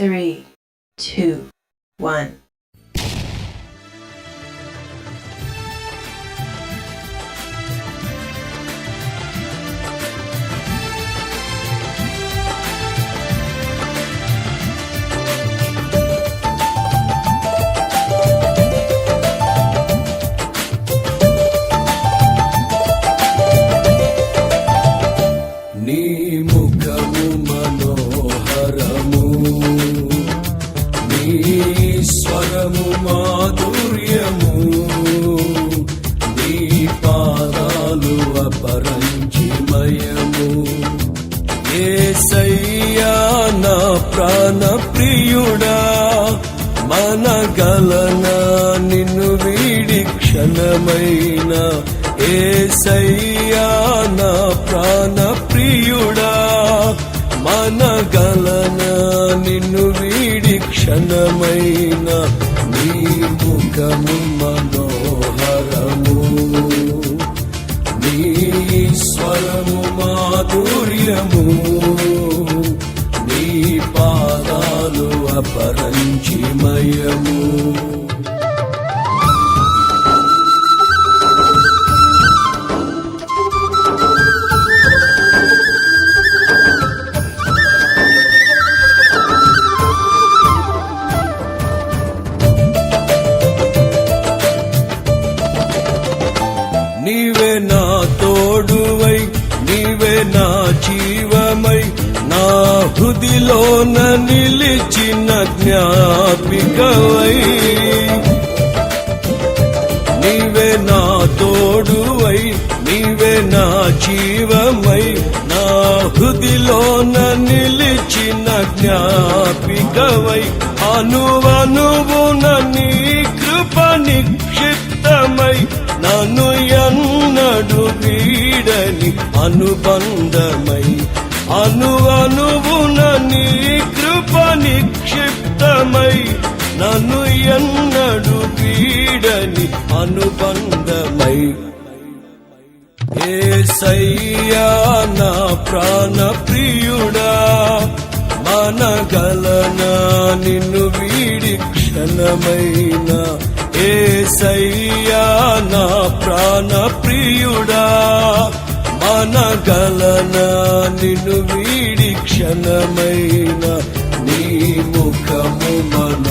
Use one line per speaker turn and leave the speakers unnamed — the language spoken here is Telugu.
three, two, one.
స్వరము మాధుర్యము నీ పాదాలు అపరంజిమయము. ఏసయ్యా నా ప్రాణ ప్రియుడా మనగలనా నిన్ను వీడి క్షణమైన. ఏసయ్యా నా ప్రాణ ప్రియుడా మనగలనా ఘనమైన నీ ముఖము మనోహరము. నీ స్వరము మాధుర్యము. నీ పాదాలు అపరంచిమయము హృదిలోన నిలిచిన జ్ఞాపికవై. నీవే నా తోడువై నీవే నా జీవమై. నా హృదిలోన నిలిచిన జ్ఞాపికవై. అనువనువున నీ కృప నిక్షిప్తమై. నన్ను ఎన్నడు వీడని అనుబంధమై. అనువను నిక్షిప్తమై నన్ను ఎన్నడు వీడని అనుబంధమై. ఏసయ్యా నా ప్రాణ ప్రియుడా మనగలనా నిన్ను వీడి క్షణమైన. ఏసయ్యా నా ప్రాణ ప్రియుడా మనగలనా నిన్ను వీడి క్షణమైన. মানুষ